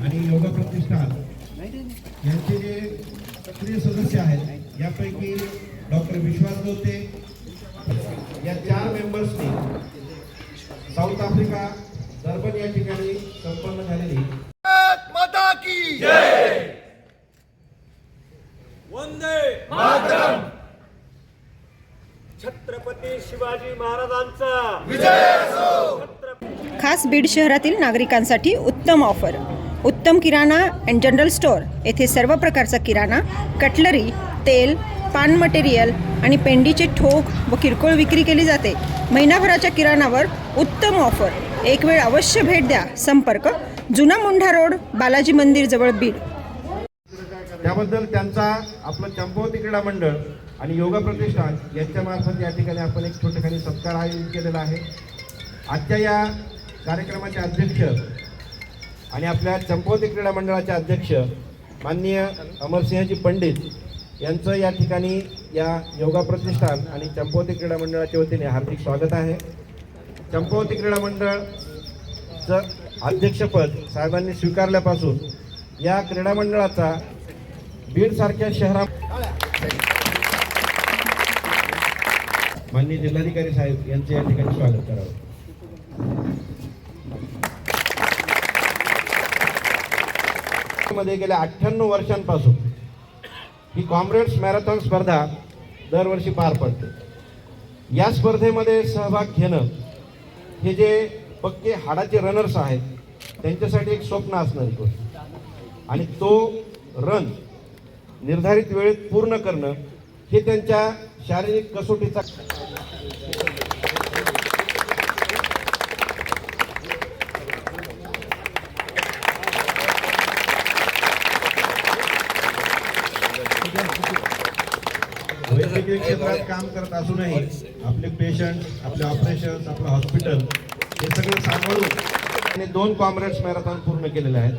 आणि योग प्रतिष्ठान यांचे जे सक्रिय सदस्य आहेत यापैकी डॉक्टर विश्वास दोते या चार मेंबर्सनी साऊथ आफ्रिका डर्बन या ठिकाणी संपन्न झालेली माता की वंदे छत्रपती शिवाजी महाराजांचा विजय खास बीड शहरातील नागरिकांसाठी उत्तम ऑफर. उत्तम किराणा अँड जनरल स्टोअर. येथे सर्व प्रकारचा किराणा कटलरी तेल पान मटेरियल आणि पेंडीचे ठोक व किरकोळ विक्री केली जाते. महिनाभराच्या किराणावर उत्तम ऑफर एक वेळ अवश्य भेट द्या. संपर्क जुना मुंढा रोड बालाजी मंदिर जवळ बीड. त्याबद्दल त्यांचा आपलं चंपवती क्रीडा मंडळ आणि योगा प्रतिष्ठान यांच्या मार्फत या ठिकाणी आपण एक छोटेखानी सत्कार आयोजित केलेला आहे. आजच्या या कार्यक्रमाचे अध्यक्ष आणि आपल्या चंपवती क्रीडा मंडळाचे अध्यक्ष माननीय अमरसिंहजी पंडित यांचं या ठिकाणी या योगा प्रतिष्ठान आणि चंपवती क्रीडा मंडळाच्या वतीने हार्दिक स्वागत आहे. चंपवती क्रीडा मंडळचं अध्यक्षपद साहेबांनी स्वीकारल्यापासून या क्रीडा मंडळाचा बीडसारख्या शहरा माननीय जिल्हाधिकारी साहेब यांचे या ठिकाणी स्वागत करावं. मध्ये गेल्या अठ्ठ्याण्णव वर्षांपासून ही कॉम्रेड्स मॅरेथॉन स्पर्धा दरवर्षी पार पडते. या स्पर्धेमध्ये सहभाग घेणं हे जे पक्के हाडाचे रनर्स आहेत त्यांच्यासाठी एक स्वप्न असणारी गोष्ट आणि तो रन निर्धारित वेळेत पूर्ण करणं हे त्यांच्या शारीरिक कसोटीचा वैद्यकीय क्षेत्रात काम करत असूनही आपले पेशंट आपले ऑपरेशन आपलं हॉस्पिटल हे सगळं सांभाळून त्यांनी दोन कॉम्रेड्स मॅरेथॉन पूर्ण केलेले आहेत.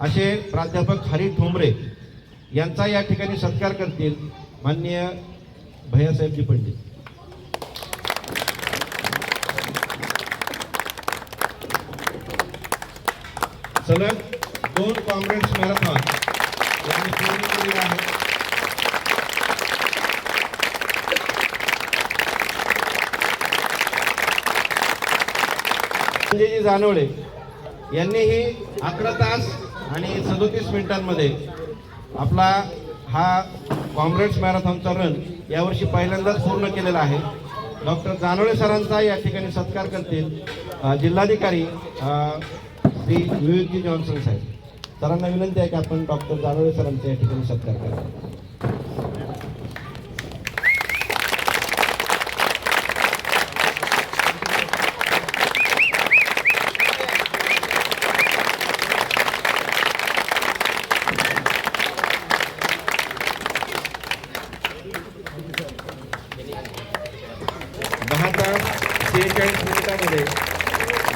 असे प्राध्यापक हरी ठोंबरे यांचा या ठिकाणी सत्कार करतील माननीय भैयासाहेबजी पंडित. सलग दोन कॉम्रेड्स मॅरेथॉन यांनी पूर्ण केलेले आहेत. संजयजी जानवळे यांनीही अकरा तास आणि सदोतीस मिनिटांमध्ये आपला हा कॉम्रेड्स मॅरेथॉनचा रन यावर्षी पहिल्यांदाच पूर्ण केलेला आहे. डॉक्टर जानोळे सरांचा या ठिकाणी सत्कार करतील जिल्हाधिकारी श्री विवेकजी जॉन्सन साहेब. सरांना विनंती आहे की आपण डॉक्टर जानोळे सरांचा या ठिकाणी सत्कार करा दहा तास सेहेचाळीस मिनिटामध्ये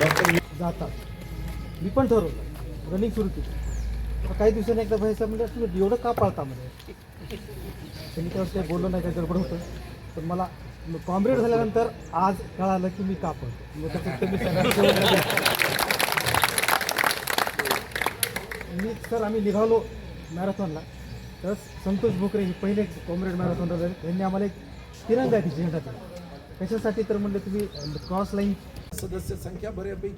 डॉक्टर जातात. मी पण ठरवलं. रनिंग सुरू केली. काही दिवसांनी एकदा व्हायचं म्हणजे तुम्ही एवढं का पाळता म्हणजे त्यांनी तेव्हा काही बोललो नाही काही गडबड होतं. पण मला कॉम्रेड झाल्यानंतर आज कळालं की मी का पळतो. मग त्याच्यात तुम्ही मी सर आम्ही निघालो मॅरेथॉनला. तर संतोष भोकरे हे पहिले कॉम्रेड मॅरेथॉन झाले त्यांनी आम्हाला एक तिरंगा ती झेंडा दिला. कशासाठी तर म्हणलं तुम्ही क्रॉस लाईन सदस्य संख्या बऱ्यापैकी